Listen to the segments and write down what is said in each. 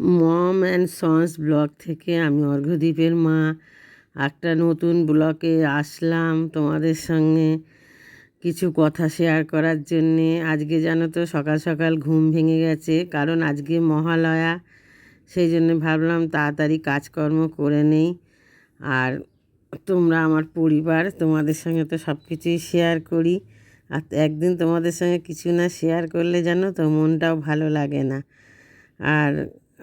Mom and sons blog থেকে আমি অর্ঘ্যদ্বীপের মা। একটা নতুন ব্লগে আসলাম তোমাদের সঙ্গে কিছু কথা শেয়ার করার জন্যে। আজকে জানো তো সকাল সকাল ঘুম ভেঙে গেছে, কারণ আজকে মহালয়া, সেই জন্য ভাবলাম তাড়াতাড়ি কাজকর্ম করে নেই। আর তোমরা আমার পরিবার, তোমাদের সঙ্গে তো সব কিছুই শেয়ার করি। আর একদিন তোমাদের সঙ্গে কিছু না শেয়ার করলে জানো তো মনটাও ভালো লাগে না। আর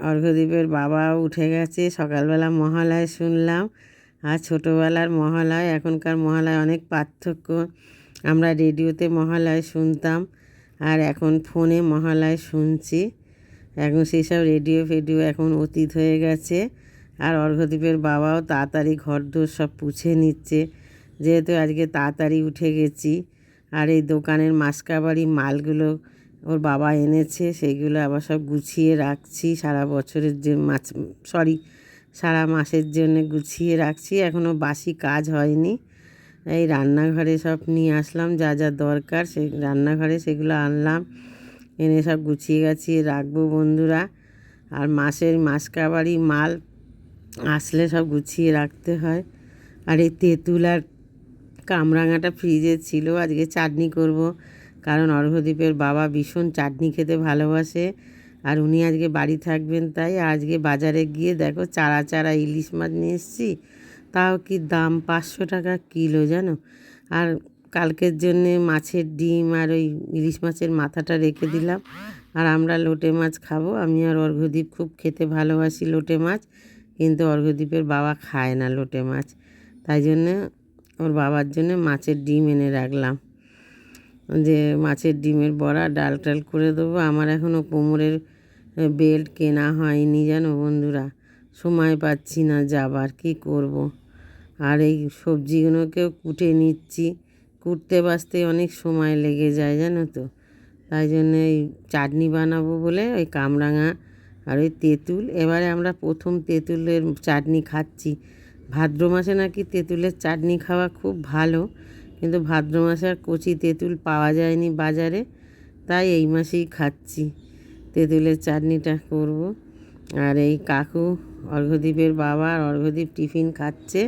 অর্ঘ্যদ্বীপের বাবাও উঠে গেছে। সকালবেলা মহালয় শুনলাম। আর ছোটোবেলার মহালয়, এখনকার মহালয় অনেক পার্থক্য। আমরা রেডিওতে মহালয় শুনতাম আর এখন ফোনে মহালয় শুনছি। এখন সেই সব রেডিও ফেডিও এখন অতীত হয়ে গেছে আর অর্ঘ্যদ্বীপের বাবাও তাড়াতাড়ি ঘর দোর সব পুছে নিচ্ছে। যেহেতু আজকে তাড়াতাড়ি উঠে গেছি আর এই দোকানের মাসকাবাড়ি মালগুলো ওর বাবা এনেছে, সেইগুলো আবার সব গুছিয়ে রাখছি। সারা বছরের যে মাছ, সরি, সারা মাসের জন্য গুছিয়ে রাখছি। এখনও বাসি কাজ হয়নি। এই রান্নাঘরে সব নিয়ে আসলাম, যা যা দরকার, সে রান্নাঘরে সেগুলো আনলাম। এনে সব গুছিয়ে গাছিয়ে রাখব বন্ধুরা। আর মাসের মাসকাবাড়ি মাল আসলে সব গুছিয়ে রাখতে হয়। আর এই তেঁতুল আর কামরাঙাটা ফ্রিজে ছিল, আজকে চাটনি করব। কারণ অর্ঘদ্বীপের বাবা ভীষণ চাটনি খেতে ভালোবাসে আর উনি আজকে বাড়ি থাকবেন তাই আজকে বাজারে গিয়ে দেখো চারা চারা ইলিশ মাছ নিয়ে এসেছি। তাও কি দাম পাঁচশো টাকা কিলো জানো? আর কালকের জন্যে মাছের ডিম আর ওই ইলিশ মাছের মাথাটা রেখে দিলাম। আর আমরা লোটে মাছ খাব। আমি আর অর্ঘদ্বীপ খুব খেতে ভালোবাসি লোটে মাছ, কিন্তু অর্ঘদ্বীপের বাবা খায় না লোটে মাছ। তাই জন্যে ওর বাবার জন্য মাছের ডিম এনে রাখলাম। যে মাছের ডিমের বড়া, ডাল টাল করে দেবো। আমার এখনও কোমরের বেল্ট কেনা হয়নি জানো বন্ধুরা। সময় পাচ্ছি না যাবার, কি করব। আর এই সবজিগুলোকেও কুটে নিচ্ছি। কুটতে বাসতে অনেক সময় লেগে যায় জানো তো। তাই জন্য এই চাটনি বানাবো বলে ওই কামরাঙা আর ওই তেঁতুল। এবারে আমরা প্রথম তেঁতুলের চাটনি খাচ্ছি। ভাদ্র মাসে নাকি তেঁতুলের চাটনি খাওয়া খুব ভালো। কিন্তু ভাদ্র মাসে আর কচি তেঁতুল পাওয়া যায়নি বাজারে, তাই এই মাসেই খাচ্ছি। তেঁতুলের চাটনিটা করব। আর এই কাকু অর্ঘদ্বীপের বাবা আর অর্ঘদ্বীপ টিফিন খাচ্ছে।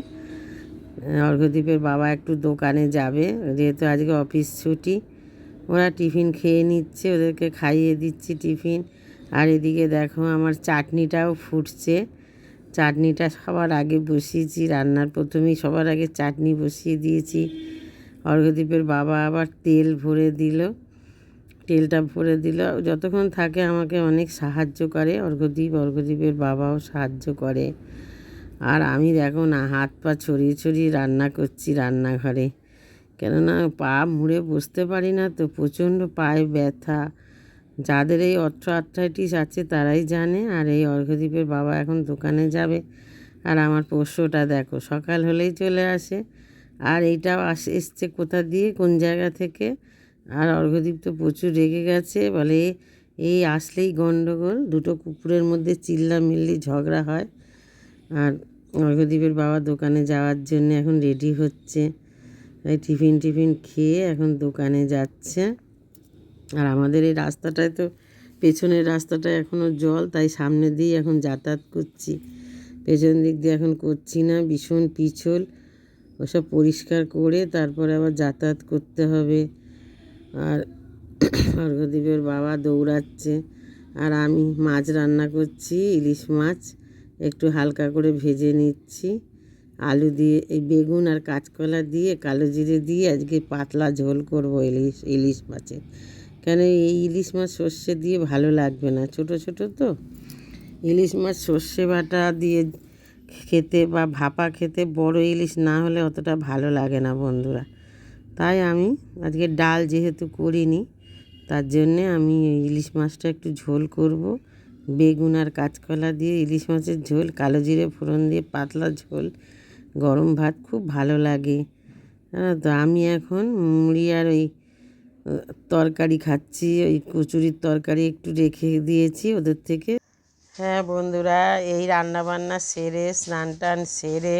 অর্ঘদ্বীপের বাবা একটু দোকানে যাবে, যেহেতু আজকে অফিস ছুটি। ওরা টিফিন খেয়ে নিচ্ছে, ওদেরকে খাইয়ে দিচ্ছি টিফিন। আর এদিকে দেখো আমার চাটনিটাও ফুটছে। চাটনিটা সবার আগে বসিয়েছি, রান্নার প্রথমেই সবার আগে চাটনি বসিয়ে দিয়েছি। অর্ঘদ্বীপের বাবা আবার তেল ভরে দিল, তেলটা ভরে দিল। যতক্ষণ থাকে আমাকে অনেক সাহায্য করে অর্ঘদ্বীপ অর্ঘদ্বীপের বাবাও সাহায্য করে। আর আমি দেখো না, হাত পা ছড়িয়ে ছড়িয়ে রান্না করছি রান্নাঘরে। কেননা পা মুড়ে বসতে পারি না তো প্রচণ্ড পায়ে ব্যথা। যাদের এই অর্থ আর্থ্রাইটিস আছে তারাই জানে, আর এই অর্ঘদ্বীপের বাবা এখন দোকানে যাবে। আর আমার পোষ্যটা দেখো, সকাল হলেই চলে আসে। আর এইটাও আসে, এসছে কোথা দিয়ে? কোন জায়গা থেকে? আর অর্ঘদ্বীপ তো প্রচুর রেগে গেছে, বলে এই আসলেই গণ্ডগোল দুটো কুকুরের মধ্যে চিল্লা মিল্লি ঝগড়া হয়। আর অর্ঘদ্বীপের বাবা দোকানে যাওয়ার জন্য এখন রেডি হচ্ছে। টিফিন টিফিন খেয়ে এখন দোকানে যাচ্ছে। আর আমাদের এই রাস্তাটায় তো, পেছনের রাস্তাটায় এখনও জল, তাই সামনে দিয়ে এখন যাতায়াত করছি। পেছন দিক দিয়ে এখন করছি না, ভীষণ পিছল। ওসব পরিষ্কার করে তারপরে আবার যাতায়াত করতে হবে। আর অর্ঘদ্বীপের বাবা দৌড়াচ্ছে। আর আমি মাছ রান্না করছি, ইলিশ মাছ। একটু হালকা করে ভেজে নিচ্ছি। আলু দিয়ে, এই বেগুন আর কাঁচকলা দিয়ে, কালো জিরে দিয়ে আজকে পাতলা ঝোল করব ইলিশ ইলিশ মাছের। কেন এই ইলিশ মাছ সর্ষে দিয়ে ভালো লাগবে না? ছোট ছোট তো। ইলিশ মাছ সর্ষে বাটা দিয়ে খেতে বা ভাপা খেতে বড় ইলিশ না হলে অতটা ভালো লাগে না বন্ধুরা। তাই আমি আজকে ডাল যেহেতু করিনি, তার জন্যে আমি ইলিশ মাছটা একটু ঝোল করব। বেগুন আর কাঁচকলা দিয়ে ইলিশ মাছের ঝোল, কালো জিরে ফোড়ন দিয়ে পাতলা ঝোল, গরম ভাত খুব ভালো লাগে। তো আমি এখন মুড়ি আর ওই, তরকারি খাচ্ছি, ওই কচুরির তরকারি একটু রেখে দিয়েছি ওদের থেকে। হ্যাঁ বন্ধুরা, এই রান্নাবান্না সেরে, স্নান টান সেরে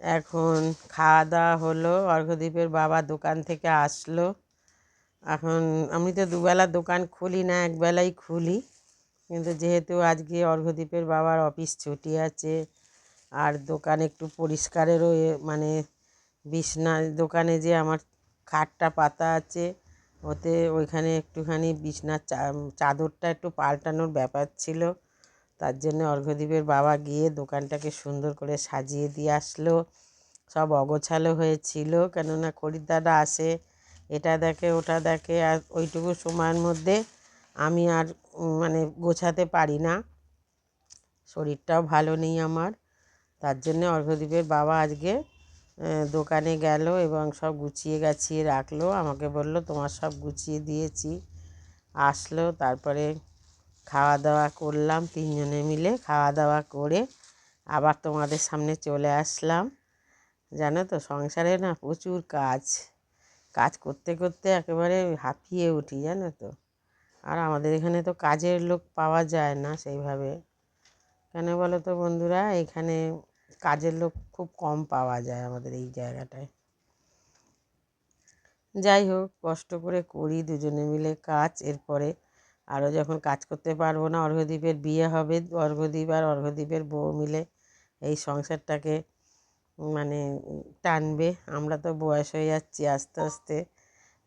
এখন খাওয়া দাওয়া হলো। অর্ঘদ্বীপের বাবা দোকান থেকে আসলো। এখন আমি তো দুবেলা দোকান খুলি না, একবেলাই খুলি। কিন্তু যেহেতু আজকে অর্ঘ্যদ্বীপের বাবার অফিস ছুটি আছে, আর দোকান একটু পরিষ্কারেরও মানে বিছনা দোকানে যে আমার খাটটা পাতা আছে ওতে ওইখানে একটুখানি বিছনার চা- চাদরটা একটু পাল্টানোর ব্যাপার ছিল। তার জন্য অর্ঘ্যদ্বীপের বাবা গিয়ে দোকানটাকে সুন্দর করে সাজিয়ে দিয়ে আসলো। সব অগোছালো হয়েছিল, কেননা খরিদ্দাররা আসে, এটা দেখে, ওটা দেখে, আর ওইটুকু সময়ের মধ্যে আমি আর মানে গোছাতে পারি না। শরীরটাও ভালো নেই আমার। তার জন্যে অর্ঘ্যদ্বীপের বাবা আজকে দোকানে গেল এবং সব গুছিয়ে গাছিয়ে রাখল। আমাকে বলল, তোমার সব গুছিয়ে দিয়েছি। আসলো, তারপরে খাওয়া দাওয়া করলাম তিনজনে মিলে। খাওয়া দাওয়া করে আবার তোমাদের সামনে চলে আসলাম। জানো তো, সংসারে না প্রচুর কাজ। কাজ করতে করতে একেবারে হাঁপিয়ে উঠি, জানো তো। আর আমাদের এখানে তো কাজের লোক পাওয়া যায় না সেইভাবে। কেন বলো তো বন্ধুরা, এখানে কাজের লোক খুব কম পাওয়া যায় আমাদের এই জায়গাটায়। যাই হোক, কষ্ট করে করি দুজনে মিলে কাজ। এরপরে আরও যখন কাজ করতে পারব না, অর্ঘ্যদ্বীপের বিয়ে হবে। অর্ঘ্যদ্বীপ আর অর্ঘ্যদ্বীপের বউ মিলে এই সংসারটাকে মানে টানবে। আমরা তো বয়স হয়ে যাচ্ছি, আস্তে আস্তে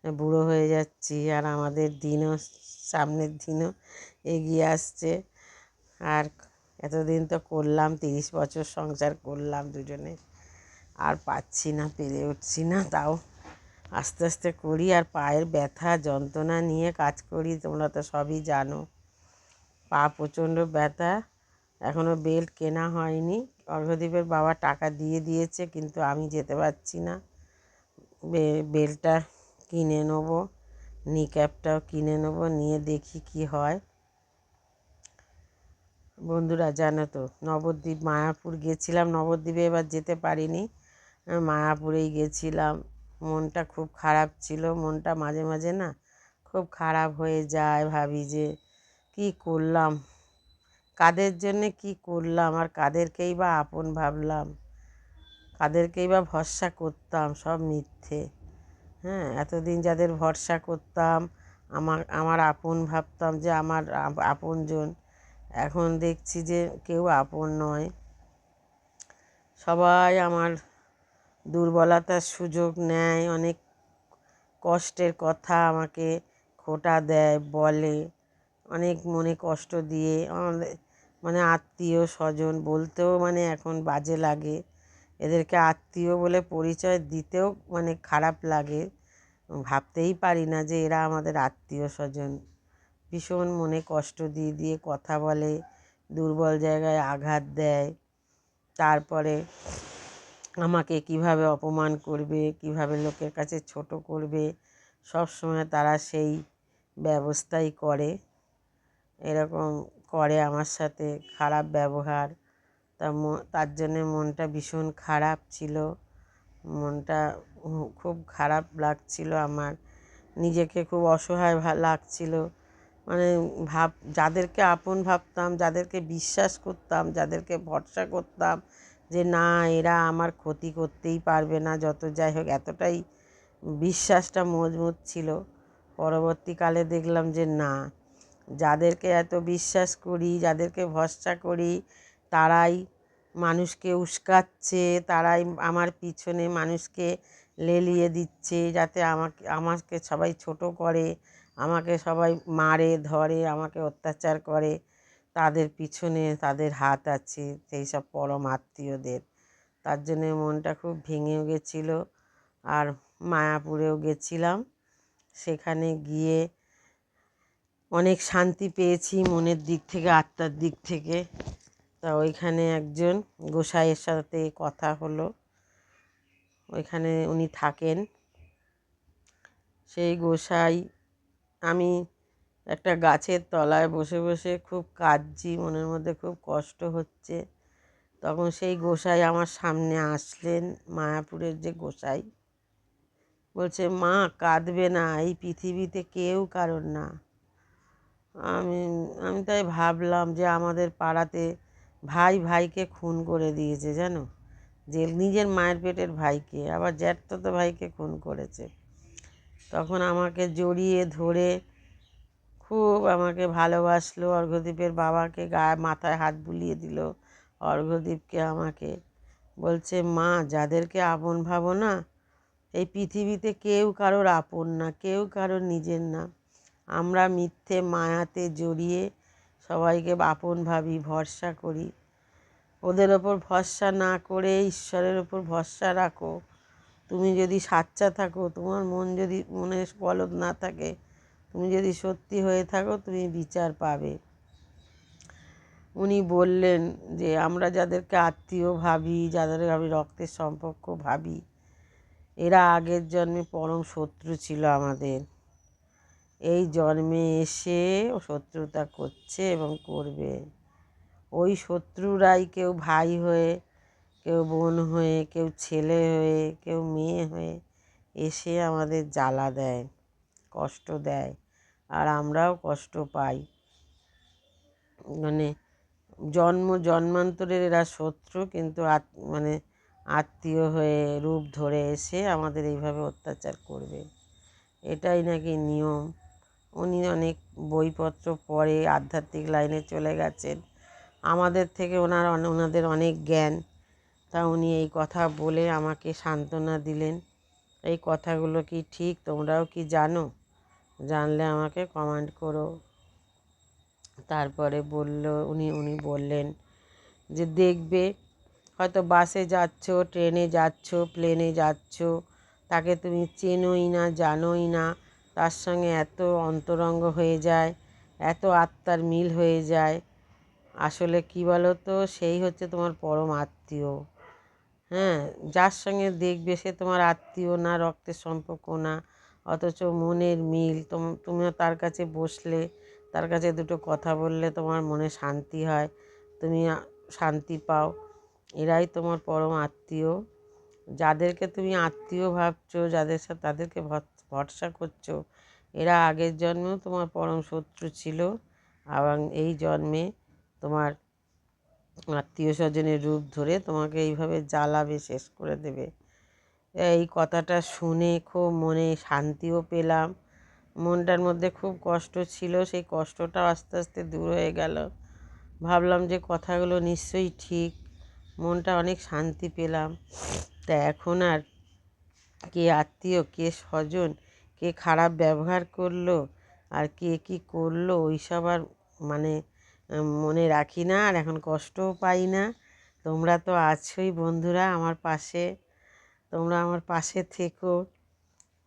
বুড়ো হয়ে যাচ্ছি আর আমাদের দিনও, সামনের দিনও এগিয়ে আসছে। আর এতদিন তো করলাম, তিরিশ বছর সংসার করলাম দুজনে। আর পাচ্ছি না, পেরে উঠছি না, তাও আস্তে আস্তে করি। আর পায়ের ব্যথা, যন্ত্রণা নিয়ে কাজ করি, তোমরা তো সবই জানো। পা প্রচণ্ড ব্যথা এখনও বেল্ট কেনা হয়নি। অর্ঘ্যদ্বীপের বাবা টাকা দিয়ে দিয়েছে, কিন্তু আমি যেতে পারছি না। বেল্টটা কিনে নেব নি ক্যাপটাও কিনে নেব, নিয়ে দেখি কি হয়। বন্ধুরা, জানো তো, নবদ্বীপ, মায়াপুর গেছিলাম। নবদ্বীপে এবার যেতে পারিনি। মায়াপুরেই গেছিলাম। মনটা খুব খারাপ ছিল। মনটা মাঝে মাঝে না খুব খারাপ হয়ে যায় ভাবি যে, কি করলাম? কাদের জন্যে কি করলাম? আর কাদেরকেই বা আপন ভাবলাম? কাদেরকেই বা ভরসা করতাম সব মিথ্যে। হ্যাঁ এতদিন যাদের ভরসা করতাম, আমার আমার আপন ভাবতাম যে, আমার আপনজন এখন দেখছি যে কেউ আপন নয়। সবাই আমার দুর্বলতার সুযোগ নেয়, অনেক কষ্টের কথা আমাকে খোটা দেয়, বলে, অনেক মনে কষ্ট দিয়ে, আমাদের মানে আত্মীয় স্বজন বলতেও মানে এখন বাজে লাগে। এদেরকে আত্মীয় বলে পরিচয় দিতেও মানে খারাপ লাগে। ভাবতেই পারি না যে এরা আমাদের আত্মীয় স্বজন। ভীষণ মনে কষ্ট দিয়ে দিয়ে কথা বলে, দুর্বল জায়গায় আঘাত দেয়। তারপরে আমাকে কীভাবে অপমান করবে, কীভাবে লোকের কাছে ছোট করবে, সব সময় তারা সেই ব্যবস্থাই করে। এরকম করে আমার সাথে, খারাপ ব্যবহার। তা তার জন্যে মনটা ভীষণ খারাপ ছিল। মনটা খুব খারাপ লাগছিল আমার। নিজেকে খুব অসহায় লাগছিল। মানে ভাব, যাদেরকে আপন ভাবতাম, যাদেরকে বিশ্বাস করতাম, যাদেরকে ভরসা করতাম যে না, এরা আমার ক্ষতি করতেই পারবে না, যত যাই হোক, এতটাই বিশ্বাসটা মজবুত ছিল। পরবর্তীকালে দেখলাম যে না, যাদেরকে এত বিশ্বাস করি, যাদেরকে ভরসা করি, তারাই মানুষকে উস্কাচ্ছে, তারাই আমার পিছনে মানুষকে লেলিয়ে দিচ্ছে, যাতে আমাকে আমাকে সবাই ছোট করে। আমাকে সবাই মারে, ধরে, আমাকে অত্যাচার করে। তাদের পিছনে তাদের হাত আছে সেই সব পরম আত্মীয়দের। তার জন্যে মনটা খুব ভেঙেও গেছিল আর মায়াপুরেও গেছিলাম। সেখানে গিয়ে অনেক শান্তি পেয়েছি মনের দিক থেকে, আত্মার দিক থেকে। তা ওইখানে একজন গোসাইয়ের সাথে কথা হলো। ওইখানে উনি থাকেন। সেই গোসাই আমি একটা গাছের তলায় বসে বসে খুব কাঁদছি, মনের মধ্যে খুব কষ্ট হচ্ছে। তখন সেই গোসাই আমার সামনে আসলেন, মায়াপুরের যে গোসাই। বলছে, মা, কাঁদবে না, এই পৃথিবীতে কেউ কারোর না। আমি আমি তাই ভাবলাম যে আমাদের পাড়াতে ভাই ভাইকে খুন করে দিয়েছে, জানো? যে নিজের মায়ের পেটের ভাইকে, আবার জ্যাঠতো ভাইকে খুন করেছে। তখন আমাকে জড়িয়ে ধরে খুব আমাকে ভালোবাসলো। অর্ঘ্যদীপের বাবাকে গায়ে মাথায় হাত বুলিয়ে দিল। অর্ঘ্যদীপকে আমাকে বলছে, মা, যাদেরকে আপন ভাবো না, এই পৃথিবীতে কেউ কারোর আপন না, কেউ কারোর নিজের না। আমরা মিথ্যে মায়াতে জড়িয়ে সবাইকে আপন ভাবি, ভরসা করি। ওদের ওপর ভরসা না করে ঈশ্বরের ওপর ভরসা রাখো। তুমি যদি সাচ্চা থাকো, তোমার মন যদি মনে গলদ না থাকে, তুমি যদি সত্যি হয়ে থাকো, তুমি বিচার পাবে। উনি বললেন যে, আমরা যাদেরকে আত্মীয় ভাবি, যাদের আমি রক্তের সম্পর্ক ভাবি, এরা আগের জন্মে পরম শত্রু ছিল আমাদের। এই জন্মে এসে ও শত্রুতা করছে এবং করবে। ওই শত্রুরাই কেউ ভাই হয়ে কেউ বোন হয়ে, কেউ ছেলে হয়ে, কেউ মেয়ে হয়ে এসে আমাদের জ্বালা দেয়, কষ্ট দেয় আর আমরাও কষ্ট পাই। মানে জন্ম, জন্মান্তরের এরা শত্রু কিন্তু মানে আত্মীয় হয়ে রূপ ধরে এসে আমাদের এইভাবে অত্যাচার করবে। এটাই নাকি নিয়ম। উনি অনেক বইপত্র পড়ে, আধ্যাত্মিক লাইনে চলে গেছেন। আমাদের থেকে ওনার ওনাদের অনেক জ্ঞান। তা উনি এই কথা বলে আমাকে সান্ত্বনা দিলেন। এই কথাগুলো কি ঠিক তোমরাও কি জানো? জানলে আমাকে কমেন্ট করো। তারপরে বলল, উনি উনি বললেন যে, দেখবে, হয়তো বাসে যাচ্ছ, ট্রেনে যাচ্ছ, প্লেনে যাচ্ছ, তাকে তুমি চেনোই না, জানোই না, তার সঙ্গে এত অন্তরঙ্গ হয়ে যায়, এত আত্মার মিল হয়ে যায়। আসলে কি বলো তো, সেই হচ্ছে তোমার পরম আত্মীয়। হ্যাঁ যার সঙ্গে দেখবে সে তোমার আত্মীয় না, রক্তের সম্পর্ক না, অথচ মনের মিল। তোম- তার কাছে বসলে, তার কাছে দুটো কথা বললে তোমার মনে শান্তি হয়, তুমি শান্তি পাও। এরাই তোমার পরম আত্মীয়। যাদেরকে তুমি আত্মীয় ভাবছ, যাদের সাথে তাদেরকে ভর- ভরসা করছ, এরা আগের জন্মেও তোমার পরম শত্রু ছিল এবং এই জন্মে তোমার আত্মীয় স্বজনের রূপ ধরে তোমাকে এইভাবে জ্বালাবে, শেষ করে দেবে। এই কথাটা শুনে খুব মনে শান্তিও পেলাম। মনটার মধ্যে খুব কষ্ট ছিল, সেই কষ্টটাও আস্তে আস্তে দূর হয়ে গেল। ভাবলাম যে কথাগুলো নিশ্চয়ই ঠিক। মনটা অনেক শান্তি পেলাম। তা এখন আর কে আত্মীয়, কে স্বজন, কে খারাপ ব্যবহার করল, আর কে কী করল, ওইসব আর মানে মনে রাখি না আর এখন কষ্টও পাই না। তোমরা তো আছোই বন্ধুরা আমার পাশে। তোমরা আমার পাশে থেকো।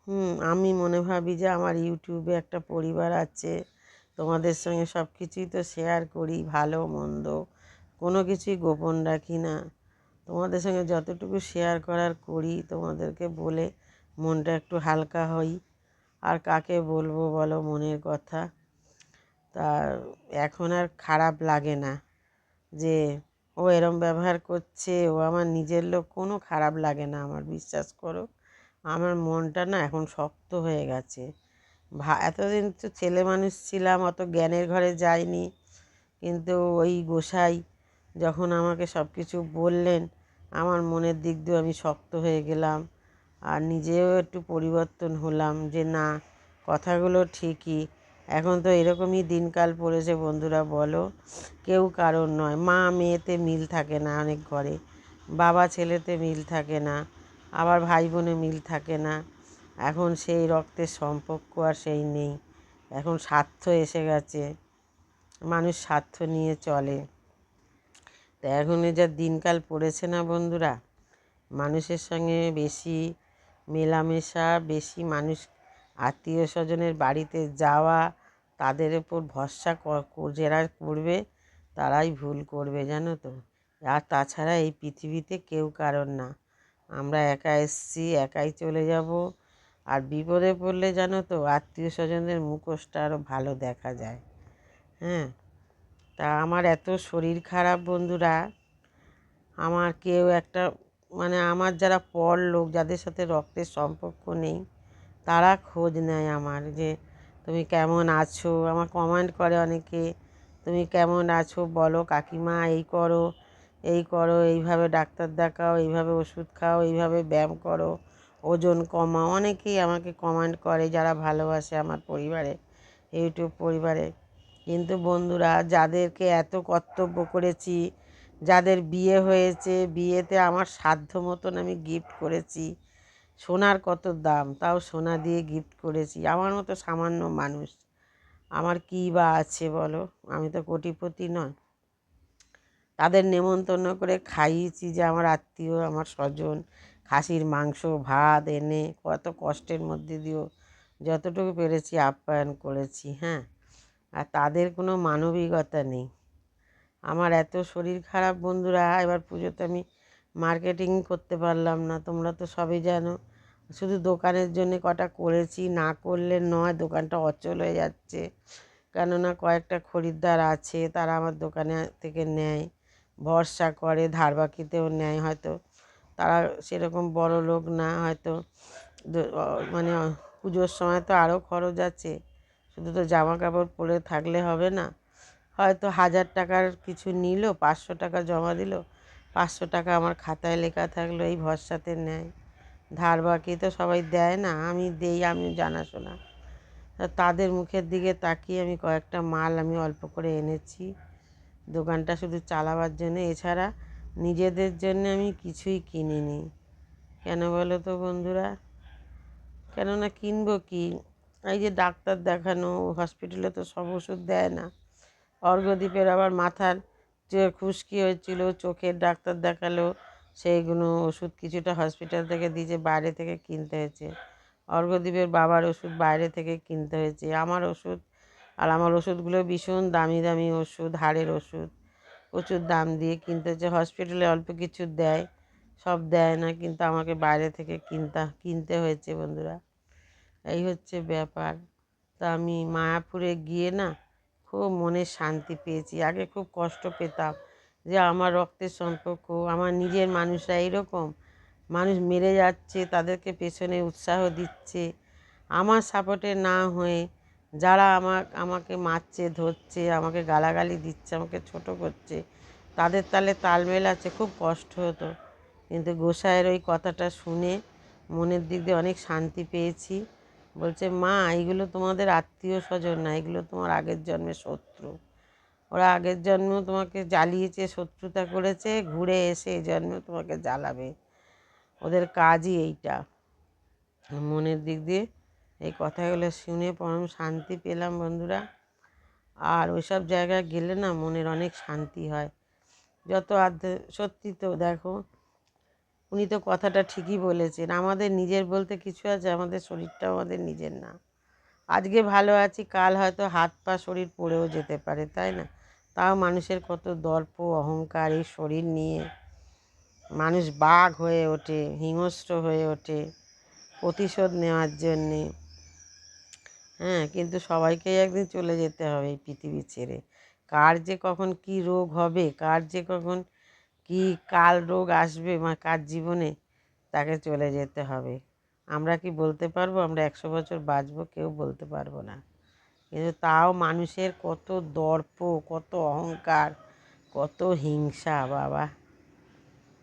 হুম, আমি মনে ভাবি যে আমার ইউটিউবে একটা পরিবার আছে। তোমাদের সঙ্গে সব কিছুই তো শেয়ার করি, ভালো, মন্দ। কোনো কিছুই গোপন রাখি না। তোমাদের সঙ্গে যতটুকু শেয়ার করার করি, তোমাদেরকে বলে মনটা একটু হালকা হই। আর কাকে বলব বলো, মনের কথা। তা এখন আর খারাপ লাগে না যে ও এরম ব্যবহার করছে, ও আমার নিজের লোক, কোনো খারাপ লাগে না আমার, বিশ্বাস করো। আমার মনটা না এখন শক্ত হয়ে গেছে। ভা, এতদিন তো ছেলে মানুষ ছিলাম, অত জ্ঞানের ঘরে যাইনি। কিন্তু ওই গোসাই যখন আমাকে সব কিছু বললেন, আমার মনের দিক দিয়ে আমি শক্ত হয়ে গেলাম আর নিজেও একটু পরিবর্তন হলাম যে না, কথাগুলো ঠিকই। এখন তো এরকমই দিনকাল পড়েছে, বন্ধুরা বলো। কেউ কারোর নয়। মা মেয়েতে মিল থাকে না অনেক ঘরে। বাবা ছেলেতে মিল থাকে না। আবার ভাই বোনে মিল থাকে না। এখন সেই রক্তের সম্পর্ক আর সেই নেই। এখন স্বার্থ এসে গেছে। মানুষ স্বার্থ নিয়ে চলে। তো এখন যা দিনকাল পড়েছে না, বন্ধুরা। মানুষের সঙ্গে বেশি মেলামেশা, বেশি মানুষ আত্মীয় স্বজনের বাড়িতে যাওয়া তাদের ওপর ভরসা যারা করবে তারাই ভুল করবে, জানো তো? আর তাছাড়া এই পৃথিবীতে কেউ কারণ না। আমরা একা এসছি, একাই চলে যাব। আর বিপদে পড়লে জানো তো আত্মীয় স্বজনদের মুখোশটা আরও ভালো দেখা যায়। হ্যাঁ? তা আমার এত শরীর খারাপ বন্ধুরা, আমার কেউ একটা মানে আমার যারা পর লোক, যাদের সাথে রক্তের সম্পর্ক নেই, তারা খোঁজ নেয় আমার যে তুমি কেমন আছো? আমার কমেন্ট করে অনেকে, তুমি কেমন আছো? বলো, কাকিমা, এই করো এই করো, এইভাবে ডাক্তার দেখাও, এইভাবে ওষুধ খাও, এইভাবে ব্যায়াম করো, ওজন কমাও। অনেকেই আমাকে কমেন্ট করে যারা ভালোবাসে আমার পরিবারে ইউটিউব পরিবারে। কিন্তু বন্ধুরা, যাদেরকে এত কর্তব্য করেছি, যাদের বিয়ে হয়েছে, বিয়েতে আমার সাধ্য মতন আমি গিফট করেছি সোনার কত দাম, তাও সোনা দিয়ে গিফট করেছি। আমার মতো সামান্য মানুষ, আমার কী বা আছে বলো? আমি তো কোটিপতি নয়। তাদের নেমন্তন্ন করে খাইয়েছি যে আমার আত্মীয়, আমার স্বজন, খাসির মাংস, ভাত এনে কত কষ্টের মধ্যে দিয়েও যতটুকু পেরেছি আপ্যায়ন করেছি হ্যাঁ? আর তাদের কোনো মানবিকতা নেই। আমার এত শরীর খারাপ বন্ধুরা, এবার পুজোতে আমি মার্কেটিং করতে পারলাম না, তোমরা তো সবই জানো। শুধু দোকানের জন্য কটা করেছি, না করলে নয়, দোকানটা অচল হয়ে যাচ্ছে। কেননা কয়েকটা খরিদ্দার আছে, তারা আমার দোকানে থেকে নেয়, ভরসা করে, ধার বাকিতেও নেয়। হয়তো তারা সেরকম বড় লোক না, হয়তো মানে পুজোর সময় তো আরও খরচ আছে। শুধু তো জামা কাপড় পরে থাকলে হবে না। হয়তো হাজার টাকার কিছু নিল, পাঁচশো টাকা জমা দিল, পাঁচশো টাকা আমার খাতায় লেখা থাকল, এই ভরসাতে নেয়। ধার বাকি তো সবাই দেয় না, আমি দেই, আমি জানাশোনা। তাদের মুখের দিকে তাকিয়ে আমি কয়েকটা মাল আমি অল্প করে এনেছি। দোকানটা শুধু চালাবার জন্য, এছাড়া নিজেদের জন্য আমি কিছুই কিনিনি। কেন বলো তো বন্ধুরা? কেননা কিনবো কি? এই যে ডাক্তার দেখানো হসপিটালে তো সব ওষুধ দেয় না। অর্ঘদ্বীপের আবার মাথার যে খুশকি হয়েছিল, চোখের ডাক্তার দেখাল সেইগুলো ওষুধ কিছুটা হসপিটাল থেকে দিয়েছে, বাইরে থেকে কিনতে হয়েছে। অর্ঘদ্বীপের বাবার ওষুধ বাইরে থেকে কিনতে হয়েছে। আমার ওষুধ আর আমার ওষুধগুলো ভীষণ দামি দামি ওষুধ, হাড়ের ওষুধ, প্রচুর দাম দিয়ে কিনতে হচ্ছে হসপিটালে অল্প কিছু দেয়, সব দেয় না, কিন্তু আমাকে বাইরে থেকে কিনতে কিনতে হয়েছে বন্ধুরা। এই হচ্ছে ব্যাপার। তা আমি মায়াপুরে গিয়ে না খুব মনে শান্তি পেয়েছি। আগে খুব কষ্ট পেতাম। যে আমার রক্তের সম্পর্ক, আমার নিজের মানুষরা এরকম। মানুষ মেরে যাচ্ছে, তাদেরকে পেছনে উৎসাহ দিচ্ছে। আমার সাপোর্টে না হয়ে যারা আমার, আমাকে মারছে, ধরছে, আমাকে গালাগালি দিচ্ছে, আমাকে ছোট করছে, তাদের তালে তালমেল আছে, খুব কষ্ট হতো। কিন্তু গোসাইয়ের ওই কথাটা শুনে মনের দিক দিয়ে অনেক শান্তি পেয়েছি। বলছে, মা, এগুলো তোমাদের আত্মীয় স্বজন না, এগুলো তোমার আগের জন্মের শত্রু। ওরা আগের জন্ম তোমাকে জ্বালিয়েছে, শত্রুতা করেছে, ঘুরে এসে এই জন্ম তোমাকে জ্বালাবে। ওদের কাজই এইটা। মনের দিক দিয়ে এই কথাগুলো শুনে পরম শান্তি পেলাম বন্ধুরা। আর ওইসব জায়গায় গেলে না মনের অনেক শান্তি হয়। যত আধ্যে, সত্যি তো দেখো, উনি তো কথাটা ঠিকই বলেছেন। আমাদের নিজের বলতে কিছু আছে, আমাদের শরীরটা আমাদের নিজের না। আজকে ভালো আছি, কাল হয়তো হাত পা শরীর পড়েও যেতে পারে, তাই না? তাও মানুষের কত দর্প, অহংকার এই শরীর নিয়ে। মানুষ বাঘ হয়ে ওঠে, হিংস্র হয়ে ওঠে প্রতিশোধ নেওয়ার জন্যে। হ্যাঁ কিন্তু সবাইকেই একদিন চলে যেতে হবে এই পৃথিবী ছেড়ে। কার যে কখন কি রোগ হবে, কার যে কখন কি কাল রোগ আসবে মা কার জীবনে, তাকে চলে যেতে হবে। আমরা কি বলতে পারব? আমরা একশো বছর বাঁচবো, কেউ বলতে পারব না। কিন্তু তাও মানুষের কত দর্প, কত অহংকার, কত হিংসা, বাবা।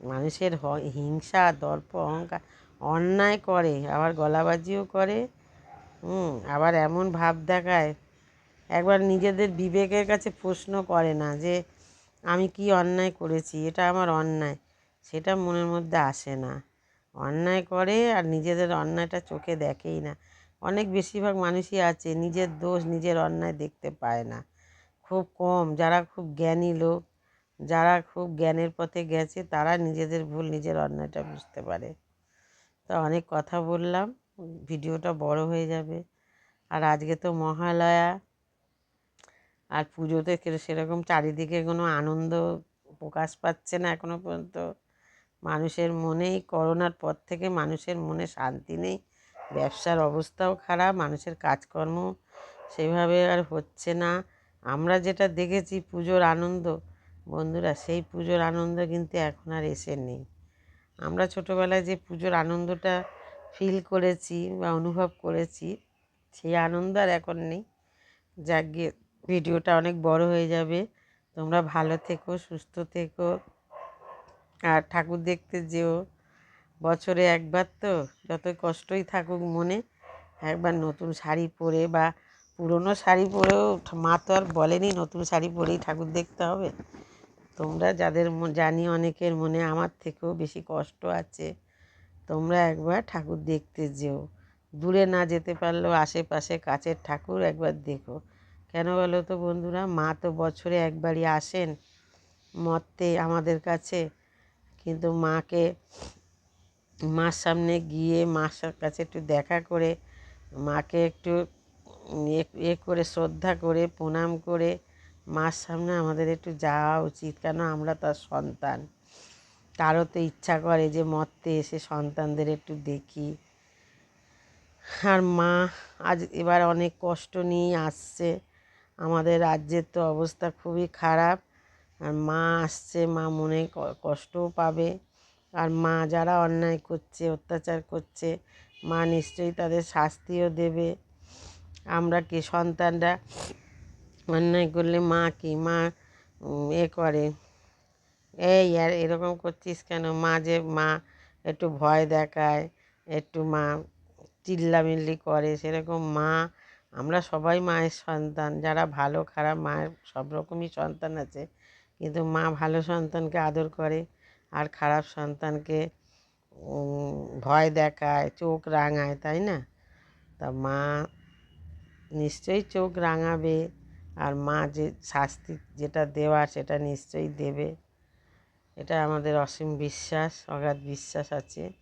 মানুষের হিংসা, দর্প, অহংকার অন্যায় করে, আবার গলাবাজিও করে, হুম, আবার এমন ভাব দেখায়। একবার নিজেদের বিবেকের কাছে প্রশ্ন করে না যে, আমি কি অন্যায় করেছি? এটা আমার অন্যায়। সেটা মনের মধ্যে আসে না। অন্যায় করে আর নিজেদের অন্যায়টা চোখে দেখেই না। অনেক বেশিরভাগ মানুষই আছে, নিজের দোষ নিজের অন্যায় দেখতে পায় না। খুব কম, যারা খুব জ্ঞানী লোক, যারা খুব জ্ঞানের পথে গেছে, তারা নিজেদের ভুল, নিজের অন্যায়টা বুঝতে পারে। তো অনেক কথা বললাম, ভিডিওটা বড় হয়ে যাবে। আর আজকে তো মহালয়া, আর পুজোতে সেরকম চারিদিকে কোনো আনন্দ প্রকাশ পাচ্ছে না এখনও পর্যন্ত। মানুষের মনেই, করোনার পর থেকে মানুষের মনে শান্তি নেই। ব্যবসার অবস্থাও খারাপ, মানুষের কাজকর্ম সেভাবে আর হচ্ছে না। আমরা যেটা দেখেছি পুজোর আনন্দ, বন্ধুরা, সেই পুজোর আনন্দ কিন্তু এখন আর এসে নেই আমরা ছোটোবেলায় যে পুজোর আনন্দটা ফিল করেছি বা অনুভব করেছি, সেই আনন্দ আর এখন নেই। যাক, গিয়ে ভিডিওটা অনেক বড় হয়ে যাবে। তোমরা ভালো থেকো, সুস্থ থেকো, আর ঠাকুর দেখতে যেও। বছরে একবার তো যত কষ্টই থাকুক মনে, একবার নতুন শাড়ি পরে বা পুরনো শাড়ি পরেও মা তো আর বলেনি নতুন শাড়ি পরেই ঠাকুর দেখতে হবে। তোমরা যাদের জানি অনেকের মনে আমার থেকেও বেশি কষ্ট আছে, তোমরা একবার ঠাকুর দেখতে যেও। দূরে না যেতে পারলেও আশেপাশে কাছের ঠাকুর একবার দেখো। কেন বলো তো বন্ধুরা? মা তো বছরে একবারই আসেন মর্তে আমাদের কাছে, কিন্তু মাকে মার সামনে গিয়ে মার কাছে একটু দেখা করে, মাকে একটু এ এ করে, শ্রদ্ধা করে, প্রণাম করে, মার সামনে আমাদের একটু যাওয়া উচিত। কেন? আমরা তার সন্তান। তারও তো ইচ্ছা করে যে মর্তে এসে সন্তানদের একটু দেখি। আর মা আজ এবার অনেক কষ্ট নিয়ে আসছে। আমাদের রাজ্যের তো অবস্থা খুবই খারাপ। আর মা আসছে, মা মনে কষ্টও পাবে। আর মা যারা অন্যায় করছে, অত্যাচার করছে, মা নিশ্চয়ই তাদের শাস্তিও দেবে। আমরা কি সন্তানরা অন্যায় করলে মা কি? মা এ করে। এই আর এরকম করছিস কেন? মা যে, মা একটু ভয় দেখায়, একটু মা চিল্লামিল্লি করে, সেরকম মা, আমরা সবাই মায়ের সন্তান। যারা ভালো, খারাপ, মায়ের সব রকমই সন্তান আছে, কিন্তু মা ভালো সন্তানকে আদর করে। আর খারাপ সন্তানকে ভয় দেখায়, চোখ রাঙায়, তাই না? তা মা নিশ্চয়ই চোখ রাঙাবে আর মা যে শাস্তি যেটা দেওয়া সেটা নিশ্চয়ই দেবে। এটা আমাদের অসীম বিশ্বাস, অগাধ বিশ্বাস আছে।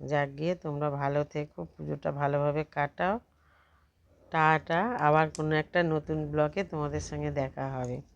যাক গিয়ে, তোমরা ভালো থেকো, পুজোটা ভালোভাবে কাটাও। টাটা, আবার কোনো একটা নতুন ব্লগে তোমাদের সঙ্গে দেখা হবে।